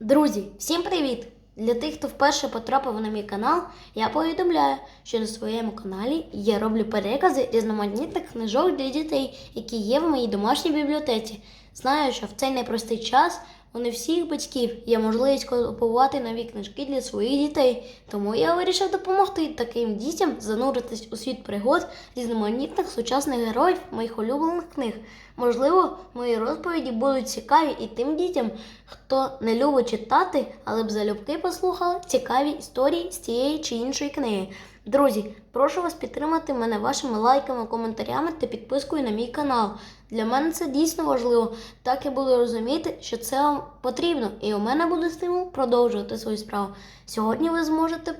Друзі, всім привіт! Для тих, хто вперше потрапив на мій канал, я повідомляю, що на своєму каналі я роблю перекази різноманітних книжок для дітей, які є в моїй домашній бібліотеці. Знаю, що в цей непростий час у не всіх батьків є можливість купувати нові книжки для своїх дітей. Тому я вирішив допомогти таким дітям зануритись у світ пригод різноманітних сучасних героїв моїх улюблених книг. Можливо, мої розповіді будуть цікаві і тим дітям, хто не любить читати, але б залюбки послухали цікаві історії з тієї чи іншої книги. Друзі, прошу вас підтримати мене вашими лайками, коментарями та підпискою на мій канал. Для мене це дійсно важливо. Так я буду розуміти, що це вам потрібно, і у мене буде стимул продовжувати свою справу. Сьогодні ви зможете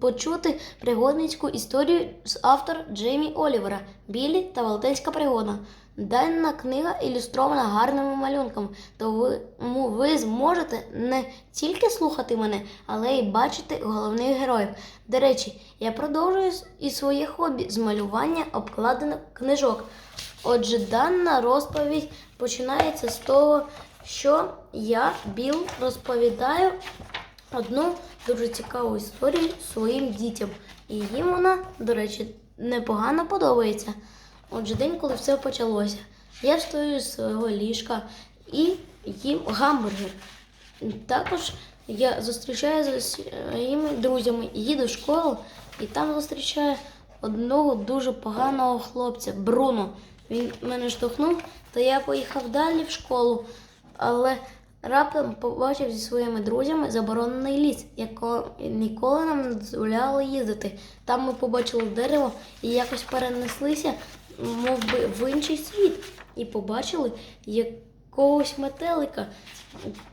почути пригодницьку історію з автора Джеймі Олівера Білі та Велетенська пригода. Дана книга ілюстрована гарними малюнками, тому ви зможете не тільки слухати мене, але й бачити головних героїв. До речі, я продовжую і своє хобі з малювання обкладених книжок. Отже, дана розповідь починається з того, що я, Біл, розповідаю одну дуже цікаву історію своїм дітям. І їм вона, до речі, непогано подобається. Отже, день, коли все почалося, я встаю з свого ліжка і їм гамбургер. Також я зустрічаю зі своїми друзями, їду в школу, і там зустрічаю одного дуже поганого хлопця Бруно. Він мене штовхнув, то я поїхав далі в школу, але раптом побачив зі своїми друзями заборонений ліс, якого ніколи нам не дозволяло їздити. Там ми побачили дерево і якось перенеслися, мов би, в інший світ, і побачили якогось метелика.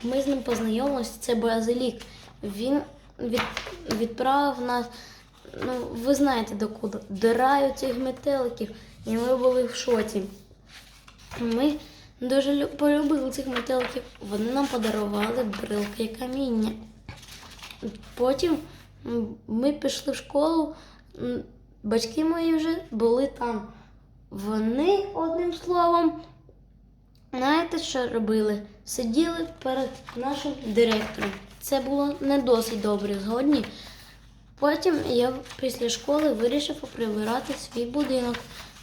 Ми з ним познайомилися, це Базилік. Він від, відправив нас, ну, ви знаєте докуди, до раю цих метеликів. І ми були в шоці. Ми дуже полюбили цих метеликів. Вони нам подарували брилки і каміння. Потім ми пішли в школу. Батьки мої вже були там. Вони, одним словом, знаєте, що робили? Сиділи перед нашим директором. Це було не досить добре згодні. Потім я після школи вирішив поприбирати свій будинок.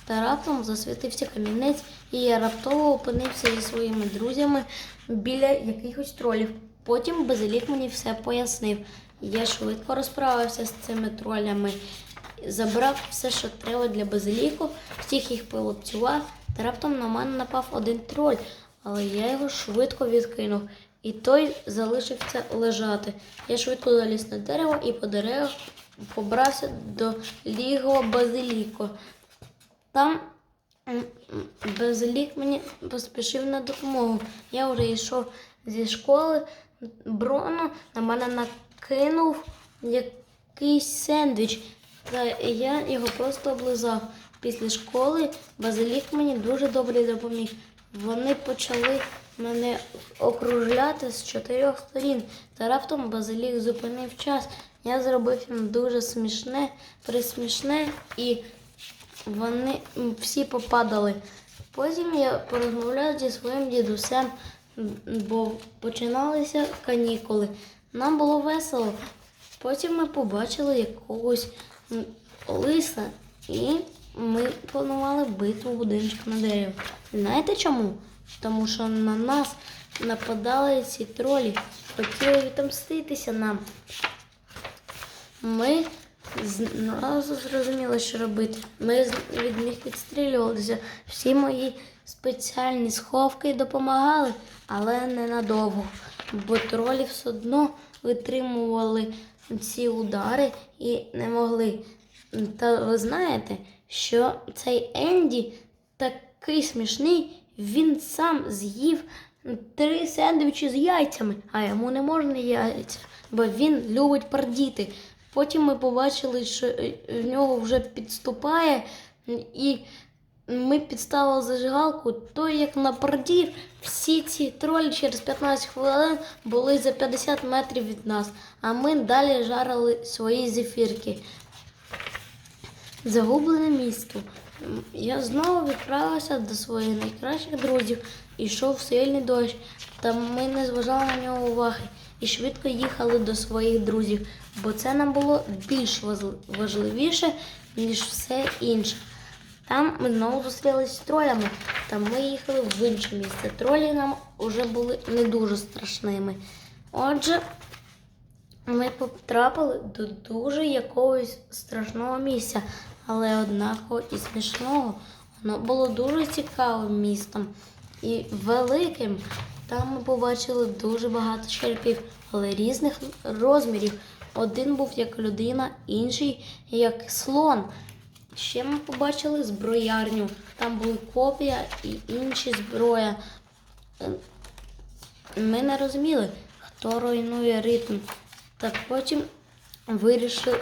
Та раптом засвітився камінець, і я раптово опинився зі своїми друзями біля якихось тролів. Потім Базилік мені все пояснив. Я швидко розправився з цими тролями, забрав все, що треба для базиліку, всіх їх полупцював, та раптом на мене напав один троль, але я його швидко відкинув. І той залишився лежати. Я швидко заліз на дерево і по деревах побрався до лігова базиліко. Там Базилік мені поспішив на допомогу. Я вже йшов зі школи. Броно на мене накинув якийсь сендвіч. Та я його просто облизав. Після школи Базилік мені дуже добре допоміг. Вони почали мене окружляти з чотирьох сторін. Та раптом Базилік зупинив час. Я зробив їм дуже смішне, присмішне і вони всі попадали. Потім я порозмовляв зі своїм дідусем, бо починалися канікули. Нам було весело. Потім ми побачили якогось лиса і ми планували битву будиночка на дерево. Знаєте чому? Тому що на нас нападали ці тролі, хотіли відомститися нам. Ми зразу зрозуміли, що робити. Ми від них відстрілювалися. Всі мої спеціальні сховки допомагали, але ненадовго. Бо тролі все одно витримували ці удари і не могли. Та ви знаєте, що цей Енді такий смішний, він сам з'їв три сендвічі з яйцями, а йому не можна яйця, бо він любить пардіти. Потім ми побачили, що е, в нього вже підступає, і ми підставили зажигалку, то як на напардів, всі ці тролі через 15 хвилин були за 50 метрів від нас, а ми далі жарили свої зефірки. Загублене місто. Я знову відправився до своїх найкращих друзів. Ішов сильний дощ, та ми не зважали на нього уваги. І швидко їхали до своїх друзів, бо це нам було більш важливіше, ніж все інше. Там ми знову зустрілися з тролями, та ми їхали в інше місце. Тролі нам вже були не дуже страшними. Отже, ми потрапили до дуже якогось страшного місця, але однаково і смішного. Воно було дуже цікавим містом і великим. Там ми побачили дуже багато черепів, але різних розмірів. Один був як людина, інший як слон. Ще ми побачили зброярню. Там були копія і інші зброя. Е, Ми не розуміли, хто руйнує ритм. Так потім вирішили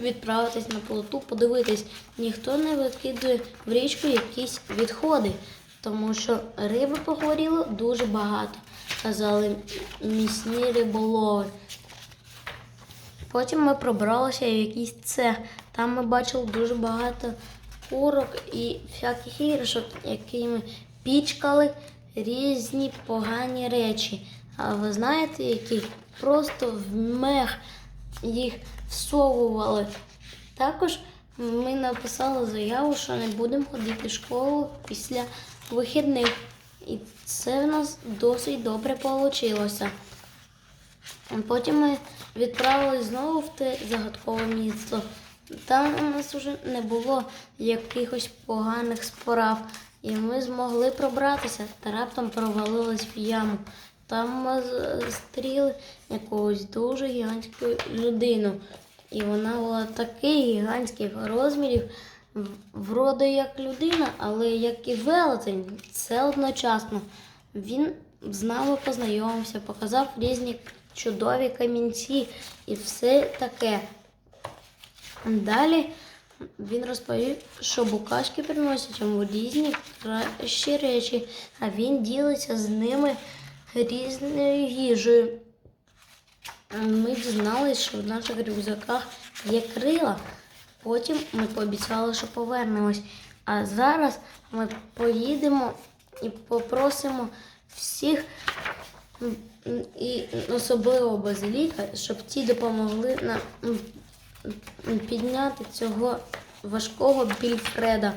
відправитись на плоту, подивитись, ніхто не викидує в річку якісь відходи, тому що риби похворіло дуже багато. Казали місні риболови. Потім ми пробралися в якийсь цех. Там ми бачили дуже багато курок і всяких іграшок, якими пічкали різні погані речі. А ви знаєте, які просто в мех їх всовували. Також ми написали заяву, що не будемо ходити в школу після вихідних. І це в нас досить добре вийшло. Потім ми відправились знову в те загадкове місто. Там у нас вже не було якихось поганих справ, і ми змогли пробратися та раптом провалились в яму. Там ми зустріли якогось дуже гігантську людину. І вона була таких гігантських розмірів, вроде як людина, але як і велетень. Це одночасно. Він з нами познайомився, показав різні чудові камінці і все таке. Далі він розповів, що букашки приносять йому різні кращі речі, а він ділиться з ними різною їжею. Ми дізналися, що в наших рюкзаках є крила. Потім ми пообіцяли, що повернемось. А зараз ми поїдемо і попросимо всіх, і особливо базиліка, щоб ті допомогли нам підняти цього важкого більфреда.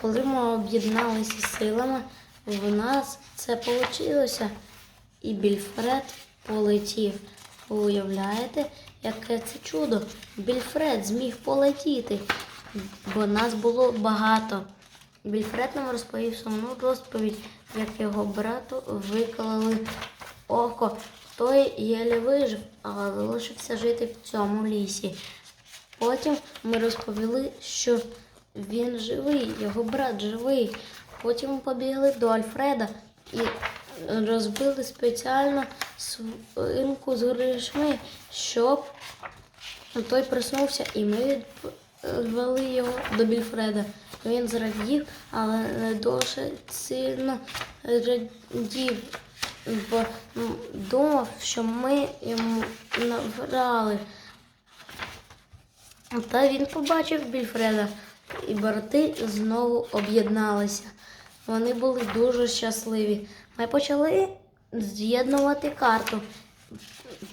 Коли ми об'єдналися силами, в нас це вийшло. І Більфред полетів. Ви уявляєте, яке це чудо? Більфред зміг полетіти, бо нас було багато. Більфред нам розповів сумну розповідь, як його брату викололи око. Той єле вижив, але залишився жити в цьому лісі. Потім ми розповіли, що він живий, його брат живий. Потім ми побігли до Альфреда і розбили спеціально свинку з гришми, щоб той проснувся, і ми відвели його до Більфреда. Він зрадів, але не дуже сильно радів, бо думав, що ми йому наврали. Та він побачив Більфреда, і брати знову об'єдналися. Вони були дуже щасливі. Ми почали з'єднувати карту.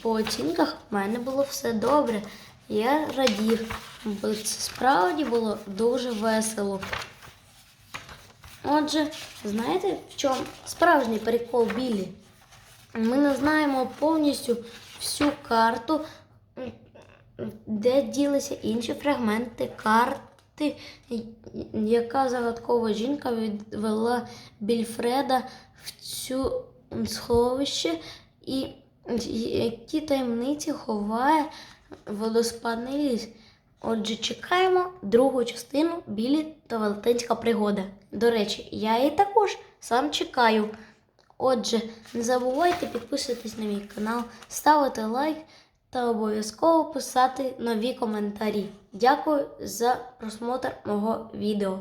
По оцінках в мене було все добре. Я радів, бо це справді було дуже весело. Отже, знаєте, в чому справжній прикол Біллі? Ми не знаємо повністю всю карту, де ділися інші фрагменти карти, яка загадкова жінка відвела Більфреда в цю сховище, і які таємниці ховає водоспадний ліс. Отже, чекаємо другу частину Білі та Велетенська пригода. До речі, я її також сам чекаю. Отже, не забувайте підписуватись на мій канал, ставити лайк та обов'язково писати нові коментарі. Дякую за просмотр мого відео.